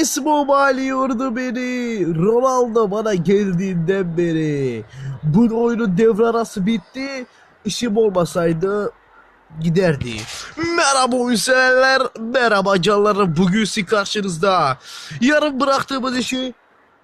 Esmo bağlıyordu beni. Ronaldo bana geldiğinden beri. Bu oyunun devre bitti. İşim olmasaydı giderdi. Merhaba oyunseverler, merhaba canlarım. Bugün sizin karşınızda. Yarın bıraktığımız işi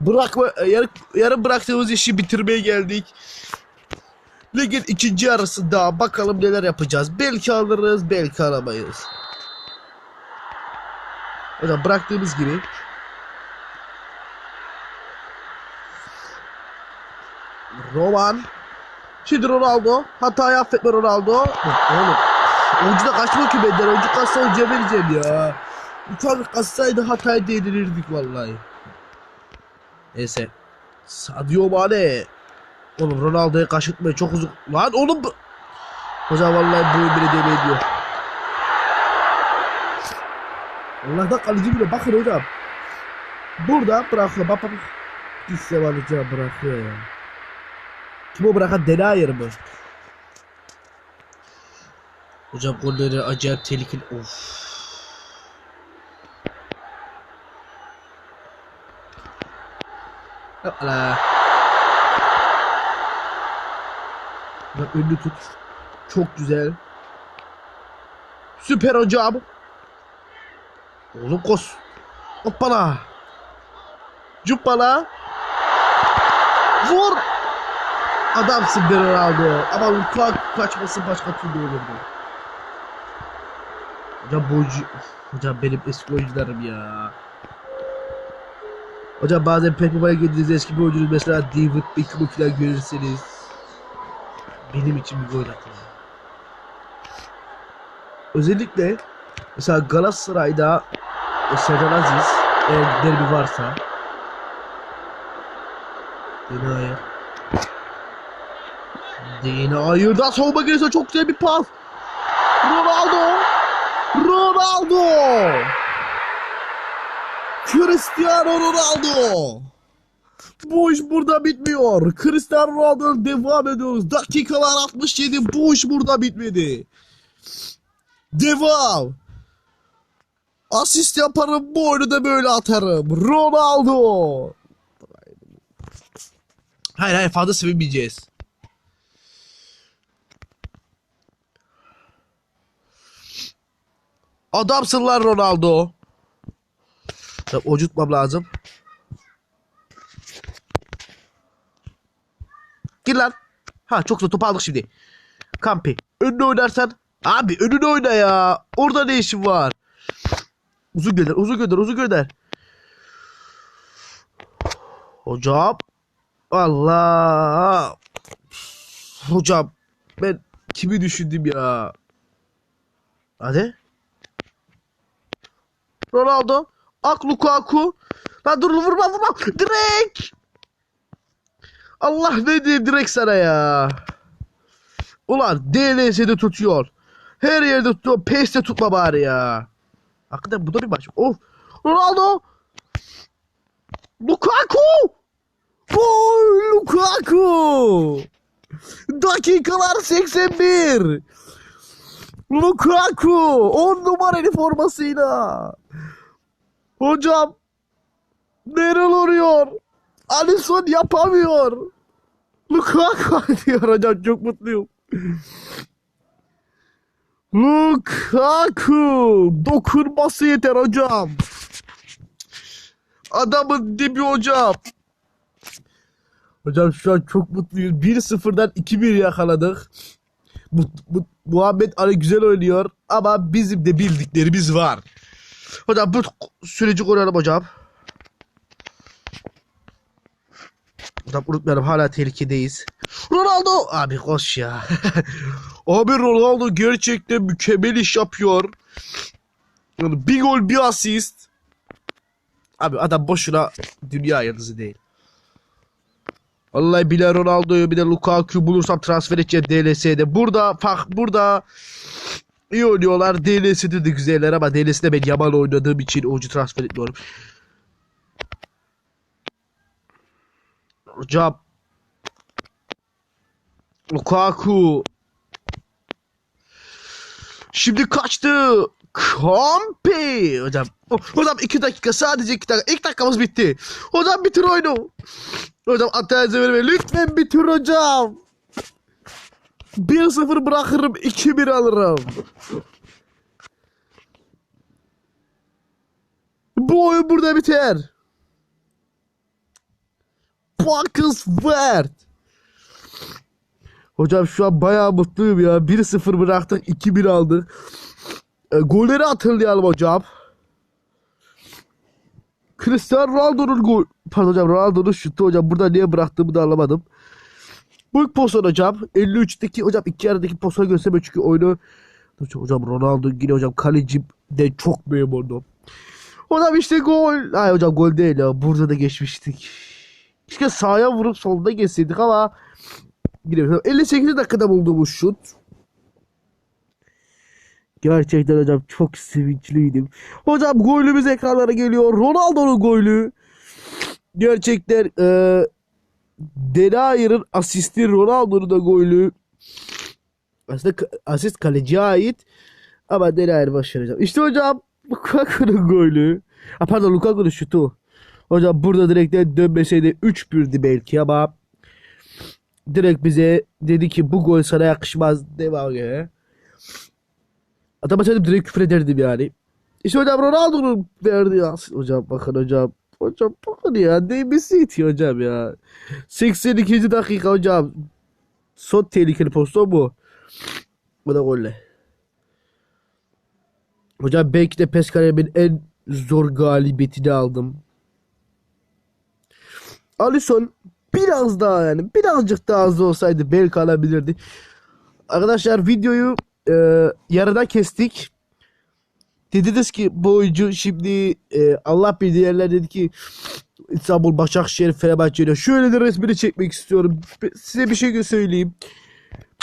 bırakma, yarın, yarın bıraktığımız işi bitirmeye geldik. Ligin ikinci yarısında bakalım neler yapacağız. Belki alırız, belki alamayız. O da bıraktığımız gibi Roman. Şimdi Ronaldo. Hatayı affetme Ronaldo. Oğlum Oyuncu da kaçmıyor ki benden Oyuncu kaçsa oyuncuya vereceğim ya? Uçak kaçsaydı Hatay'a değdirirdik vallahi. Neyse. Sadio Mane. Oğlum Ronaldo'yu kaşıtmayı çok uzun Lan oğlum Hocam vallahi bu beni deli ediyor. Allah'tan kalıcı bile bakın hocam. Burada bırakıyor. Bak bak. Gitse alacağım bırakıyor ya. O bırakan Denayer mı? Hocam golleri acayip tehlikeli. Of. Hoppala. Bak tut. Çok güzel. Süper hocam. Oğlum kos. Hoppala. Cuppala. Vur. Adamsın be Ronaldo. Ama Lukaku kaçması başka türlü olurdu. Hocam bu oyuncu... Hocam benim eski oyuncularım ya. Hocam bazen Pep Baba'ya girdiğiniz eski bir oyuncunuz mesela David Beckham'ı falan görürseniz benim için bir gol atın. Özellikle mesela Galatasaray'da o Sedan Aziz eğer derbi varsa Dina'ya Dina'yı'dan savunma gelirse çok güzel bir pas Ronaldo Ronaldo Cristiano Ronaldo bu iş burada bitmiyor. Cristiano Ronaldo'ya devam ediyoruz. Dakikalar 67. Bu iş burada bitmedi. Devam. Asist yaparım bu oyunu da böyle atarım. Ronaldo. Hayır hayır fazla sevinmeyeceğiz. Adamsın lan Ronaldo. Tabii o tutmam lazım. Gir lan. Ha çok zor topu aldık şimdi. Kampi. Önüne oynarsan. Abi önüne oyna ya. Orada ne işin var? Uzun gönder, uzun gönder, uzun gönder. Hocam. Allah. Hocam. Ben kimi düşündüm ya? Hadi. Ronaldo. Ak Lukaku. Lan dur vurma vurma. Direkt. Allah ne diyeyim direkt sana ya. Ulan DLS'de tutuyor. Her yerde tutuyor. PES'te tutma bari ya. Hakikaten bu da bir maç. Of. Ronaldo. Lukaku. Gol Lukaku. Dakikalar 81. Lukaku 10 numaralı formasıyla. Hocam neler oluyor? Alisson yapamıyor. Lukaku diyor hocam çok mutluyum. Lukaku dokunması yeter hocam. Adamın dibi hocam. Hocam şu an çok mutluyuz. 1-0'dan 2-1 yakaladık. Bu, bu, Muhammed Ali güzel oynuyor ama bizim de bildiklerimiz var. Hocam bu süreci koruyalım hocam. Hocam unutmayalım hala tehlikedeyiz. Ronaldo! Abi koş ya. Abi Ronaldo gerçekten mükemmel iş yapıyor. Yani bir gol bir asist. Abi adam boşuna dünya yıldızı değil. Vallahi bile Ronaldo'yu bir de Lukaku bulursam transfer edeceğim DLS'de. Burada fark burada iyi oynuyorlar. DLS'de de güzeller ama DLS'de ben yaman oynadığım için oyuncu transfer etmiyorum. Hocam Lukaku Şimdi kaçtı. Kompi. Hocam. Hocam iki dakika sadece iki dakika. İlk dakikamız bitti. Hocam bitir oyunu. Hocam Atayaz'a verme. Lütfen bitir hocam. 1-0 bırakırım 2-1 alırım. Bu oyun burada biter. Buckles Wert. Hocam şu an bayağı mutluyum ya. 1-0 bıraktık 2-1 aldık. E, golleri hatırlayalım hocam. Cristiano Ronaldo'nun gol. Pardon hocam Ronaldo'nun şutu hocam. Burada niye bıraktığımı da anlamadım. Bu ilk pozisyon hocam. 53'teki hocam iki yarıdaki pozisyonu göstermiyor çünkü oyunu hocam Ronaldo yine hocam kaleci de çok memnunum. Hocam işte gol. Ay hocam gol değil ya. Burada da geçmiştik. Keşke sahaya vurup solda geçseydik ama yine 58 dakikada bulduğumuz şut. Gerçekten hocam çok sevinçliydim. Hocam golümüz ekranlara geliyor. Ronaldo'nun golü. Gerçekten e, Denayer'ın asisti Ronaldo'nun da golü. Aslında asist kaleciye ait. Ama Denayer başaracağım. İşte hocam Lukaku'nun golü. Ha, pardon Lukaku'nun şutu. Hocam burada direkt dönmeseydi 3-1'di belki ama direkt bize dedi ki bu gol sana yakışmaz devam ya. Adama söyledim direkt küfür ederdim yani. İşte hocam Ronaldo'nun verdiği asist. Hocam bakın hocam. Hocam bakın ya neymişsi itiyor hocam ya. 82. dakika hocam. Son tehlikeli pozisyon bu. Bu da golle. Hocam belki de PES kariyerimin en zor galibiyetini aldım. Alisson biraz daha yani birazcık daha hızlı olsaydı belki alabilirdi. Arkadaşlar videoyu e, yarıda kestik. Dediniz ki bu oyuncu şimdi e, Allah bildiği yerler dedi ki İstanbul, Başakşehir, Fenerbahçe ile şöyle de resmini çekmek istiyorum. Size bir şey söyleyeyim.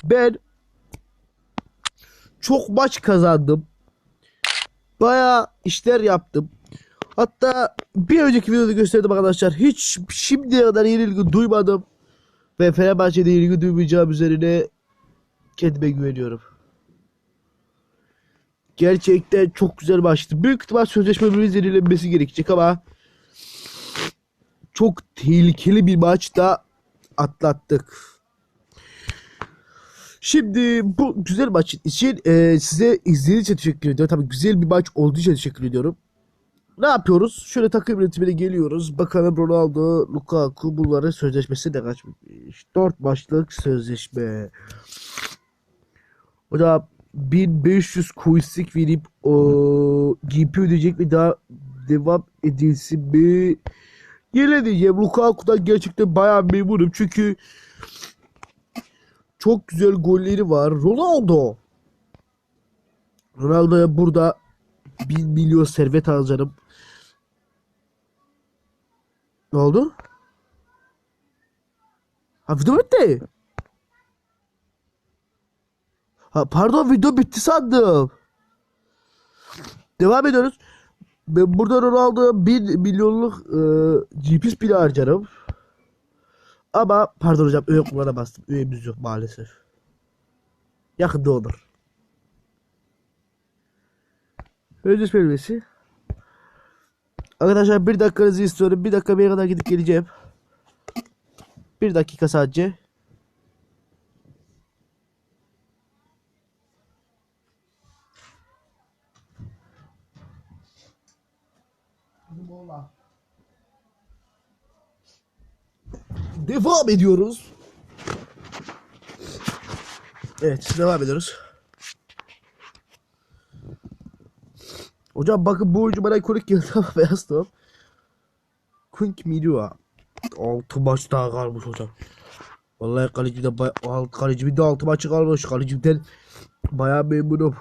Ben çok maç kazandım. Baya işler yaptım. Hatta bir önceki videoda gösterdim arkadaşlar. Hiç şimdiye kadar yenilgi duymadım. Ve Fenerbahçe'de yenilgi duymayacağım üzerine kendime güveniyorum. Gerçekten çok güzel maçtı. Büyük ihtimal sözleşmemizin yenilenmesi gerekecek ama çok tehlikeli bir maçta atlattık. Şimdi bu güzel maç için e, size izlediğiniz için teşekkür ediyorum. Tabii güzel bir maç olduğu için teşekkür ediyorum. Ne yapıyoruz? Şöyle takım yönetimine geliyoruz. Bakalım Ronaldo, Lukaku bunların sözleşmesi de kaçmış. 4 maçlık sözleşme. Hocam 1500 kuislik verip o GP ödeyecek mi daha devam edilsin mi? Yine diyeceğim Lukaku'dan gerçekten bayağı memnunum çünkü çok güzel golleri var. Ronaldo. Ronaldo'ya burada 1 milyon servet harcarım. Ne oldu? Ha video bitti. Ha pardon video bitti sandım. Devam ediyoruz. Ben burada Ronaldo'ya 1 milyonluk e, GPS bile harcarım. Ama pardon hocam öğe kullanamazdım. Öğemiz yok maalesef. Yakında olur. Özdeş bölmesi. Arkadaşlar bir dakikanızı istiyorum. Bir dakika bir kadar gidip geleceğim. Bir dakika sadece. Devam ediyoruz. Evet devam ediyoruz. Hocam bakın bu oyuncu bana ikonik geldi ama beyaz top. Quick Mirua. 6 maç daha kalmış hocam. Vallahi kaleci de bay- al- kaleci de 6 maçı kalmış. Kalecimden bayağı memnunum.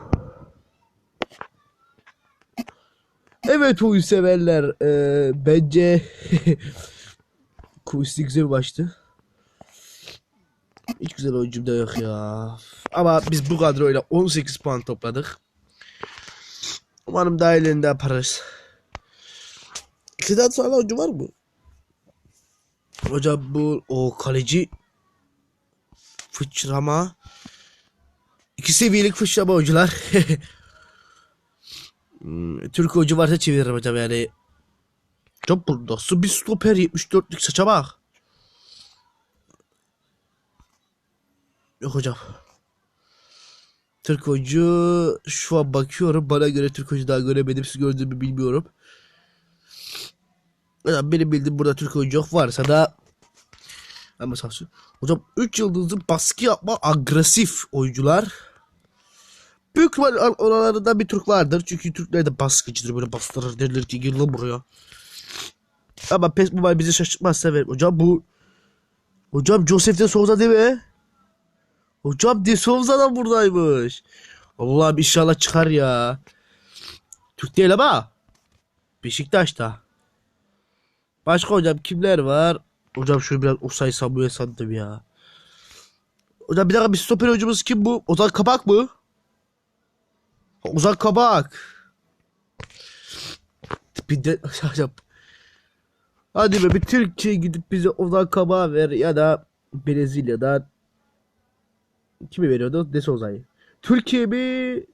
Evet oyun severler. Ee, bence Kuvisli güzel bir maçtı. Hiç güzel oyuncum da yok ya. Ama biz bu kadroyla 18 puan topladık. Umarım daha ilerinde yaparız. İkiden sonra oyuncu var mı? Hocam bu o kaleci fıçrama iki seviyelik fıçrama oyuncular. Hmm, Türk oyuncu varsa çeviririm hocam yani. Hocam bu nasıl bir stoper 74'lük saça bak. Yok hocam. Türk oyuncu şu an bakıyorum. Bana göre Türk oyuncu daha göremedim. Siz gördüğümü bilmiyorum. Hocam benim bildiğim burada Türk oyuncu yok. Varsa da ama sağ olsun. Hocam 3 yıldızlı baskı yapma agresif oyuncular. Büyük ihtimal oralarında bir Türk vardır. Çünkü Türkler de baskıcıdır. Böyle bastırır derler ki gel lan buraya. Ama PES Mobile bizi şaşırtmaz severim. Hocam bu Hocam Joseph de Souza değil mi? Hocam De Souza da buradaymış. Allah'ım inşallah çıkar ya. Türk değil ama. Beşiktaş'ta. Başka hocam kimler var? Hocam şöyle biraz Osay Samuel sandım ya. Hocam bir dakika bir stoper hocamız kim bu? Ozan Kabak mı? Ozan Kabak. Bir de hocam. Hadi be bir Türkiye gidip bize Ozan Kabak ver ya da Brezilya'dan kimi veriyordu? De Souza'yı. Türkiye mi?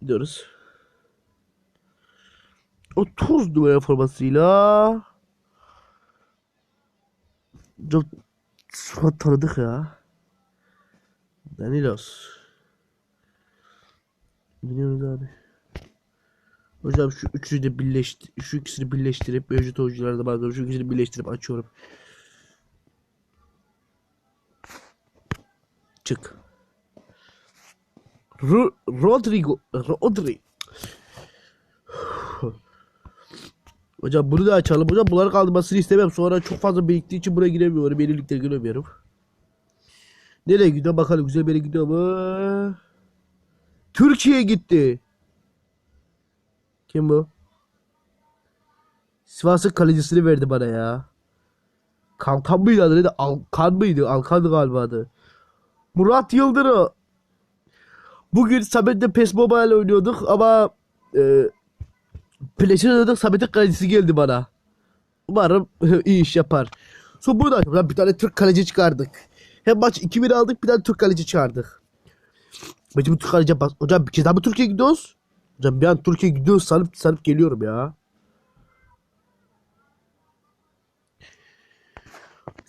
Gidiyoruz. 30 numara formasıyla çok surat tanıdık ya. Danilos. Biliyoruz abi. Hocam şu üçünü de birleştir şu ikisini birleştirip mevcut oyuncularda bazen şu ikisini birleştirip açıyorum. Çık. Ro Rodrigo Rodri Hocam bunu da açalım. Hocam bunları kaldırmasını istemem. Sonra çok fazla biriktiği için buraya giremiyorum. Yenilikleri giremiyorum. Nereye gidiyor bakalım. Güzel bir gidiyor mu? Türkiye gitti. Kim bu? Sivas'ın kalecisini verdi bana ya. Kalkan mıydı adı neydi? Alkan mıydı? Alkan galiba adı. Murat Yıldırım. Bugün Samet'le PES Mobile oynuyorduk ama e, PlayStation'da Samet'in kalecisi geldi bana. Umarım iyi iş yapar. Sonra burada bir tane Türk kaleci çıkardık. Hem maç 2-1 aldık bir tane Türk kaleci çıkardık. Bu Türk kaleci bas. Hocam bir kez daha mı Türkiye'ye gidiyoruz? Hocam bir an Türkiye'ye gidiyoruz sanıp sanıp geliyorum ya.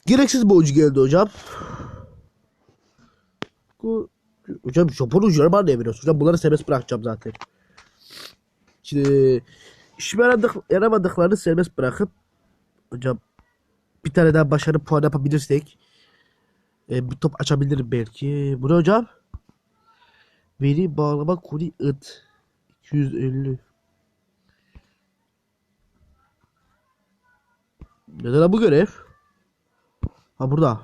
Gereksiz bir oyuncu geldi hocam. Bu Hocam Japon oyuncuları bana ne veriyorsun? Hocam bunları serbest bırakacağım zaten. Şimdi işime yaradık, yaramadıklarını serbest bırakıp hocam bir tane daha başarı puan yapabilirsek e, bir top açabilirim belki. Bu ne hocam? Veri bağlama kuri it 250 Neden lan bu görev? Ha burada.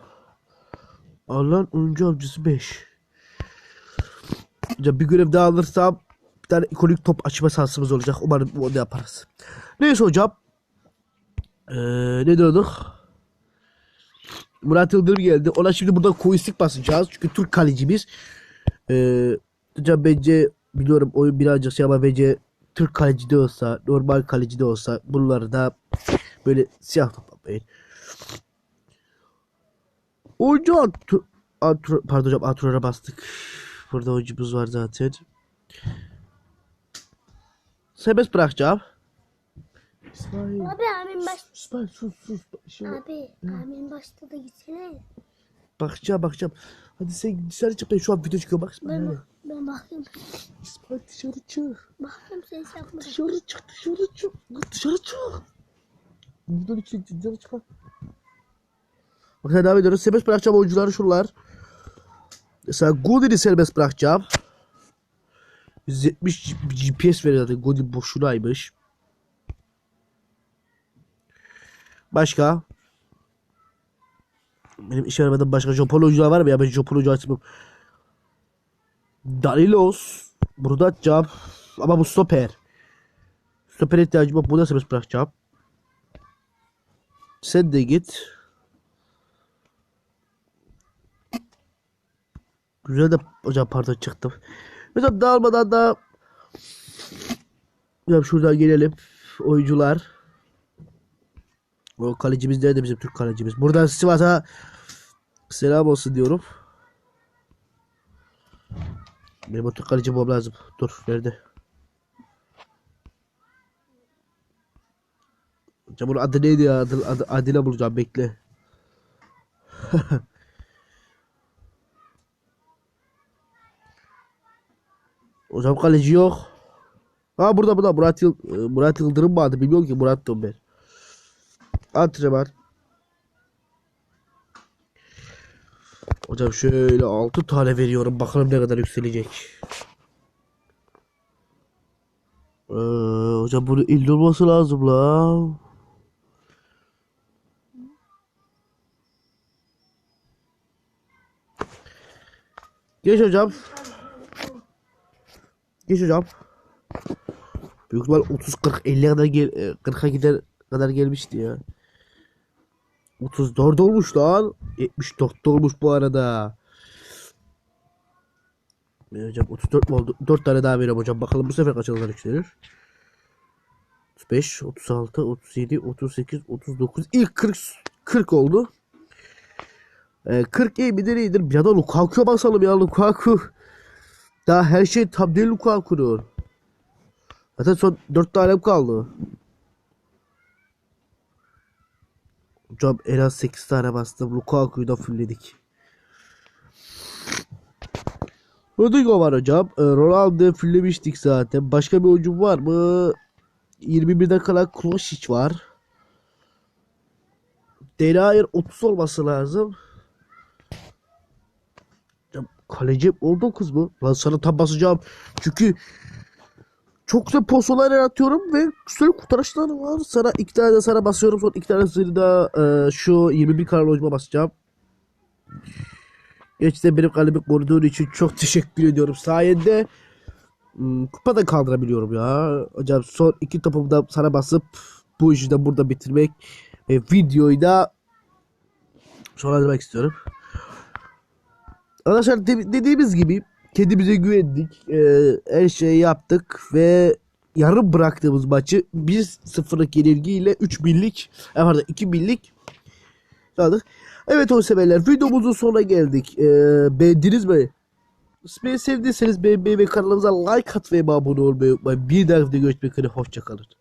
Allah'ın oyuncu avcısı 5. Hocam bir görev daha alırsam bir tane ikonik top açma şansımız olacak. Umarım onu yaparız. Neyse hocam. Ee, ne diyorduk? Murat Yıldırım geldi. Ona şimdi burada koistik basacağız. Çünkü Türk kalecimiz. Ee, hocam bence biliyorum oyun birazcık şey ama bence Türk kaleci de olsa, normal kaleci de olsa bunları da böyle siyah toplamayın. Oyuncu antro, antro, pardon hocam antrenöre bastık. Burada oyuncumuz var zaten. Serbest bırakacağım. İsmail. Abi amin baş... İsmail sus sus. Şey, Abi amin başta da gitsene. Bakacağım bakacağım. Hadi sen dışarı çık ben şu an video çıkıyor bak İsmail. Ben, hadi. bak- ben bakayım. dışarı çık. Bakayım ses yapma. Dışarı çık dışarı çık. Dışarı çık. Buradan için dışarı çık. Bakın devam ediyoruz. Serbest bırakacağım oyuncuları şunlar. Mesela Goody'ni serbest bırakacağım. 170 GPS veriyor zaten. Goody boşunaymış. Başka? Benim iş aramadığım başka Japon oyuncular var mı ya? Ben Japon oyuncu açmam. Danilos. Burada atacağım. Ama bu stoper. Stoper ihtiyacım yok. Burada serbest bırakacağım. Sen de git. Güzel de hocam pardon çıktım. Mesela dağılmadan da ya şuradan gelelim. Oyuncular. O kalecimiz nerede bizim Türk kalecimiz? Buradan Sivas'a selam olsun diyorum. Benim otur kaleci bulmam lazım. Dur nerede? Hocam bunun adı neydi ya? Adı, adı, adıyla bulacağım bekle. Hocam kaleci yok. Ha burada burada Murat, Yıl, e, Murat Yıldırım bilmiyorum ki Murat diyorum ben. Antrenman. Hocam şöyle 6 tane veriyorum. Bakalım ne kadar yükselecek. Ee, hocam bunu illa olması lazım la. Geç hocam. Geç hocam. Büyük ihtimal 30 40 50 kadar gel 40'a gider kadar gelmişti ya. 34 olmuş lan. 74 olmuş bu arada. Ee, hocam 34 mi oldu? 4 tane daha veriyorum hocam. Bakalım bu sefer kaç kadar yükselir. 35, 36, 37, 38, 39. İlk 40 40 oldu. Ee, 40 iyi midir iyidir. Ya da Lukaku'ya basalım ya Lukaku. Daha her şey tam değil Lukaku'nun. Zaten son 4 tane kaldı. Hocam en az 8 tane bastım. Lukaku'yu da fullledik. Rodrigo var hocam. Ee, Ronaldo'yu fulllemiştik zaten. Başka bir oyuncu var mı? 21'de kalan Krosic var. Delayer 30 olması lazım. Kaleci 19 mu? Lan sana tam basacağım. Çünkü çok güzel postalar yaratıyorum ve güzel kurtarışlar var. Sana iki tane de sana basıyorum. Sonra iki tanesini de e, şu 21 kalan oyuncuma basacağım. Gerçekten benim kalemi koruduğun için çok teşekkür ediyorum. Sayende hmm, kupa da kaldırabiliyorum ya. Hocam son iki topumu da sana basıp bu işi de burada bitirmek ve videoyu da sonlandırmak istiyorum. Arkadaşlar de- dediğimiz gibi kendimize güvendik. Ee, her şeyi yaptık ve yarım bıraktığımız maçı 1-0'lık yenilgiyle 3 birlik, e, pardon 2 birlik aldık. Evet o severler videomuzun sonuna geldik. Ee, beğendiniz mi? Beni sevdiyseniz beğenmeyi ve kanalımıza like atmayı abone olmayı unutmayın. Bir dahaki videoda görüşmek üzere. Hoşçakalın.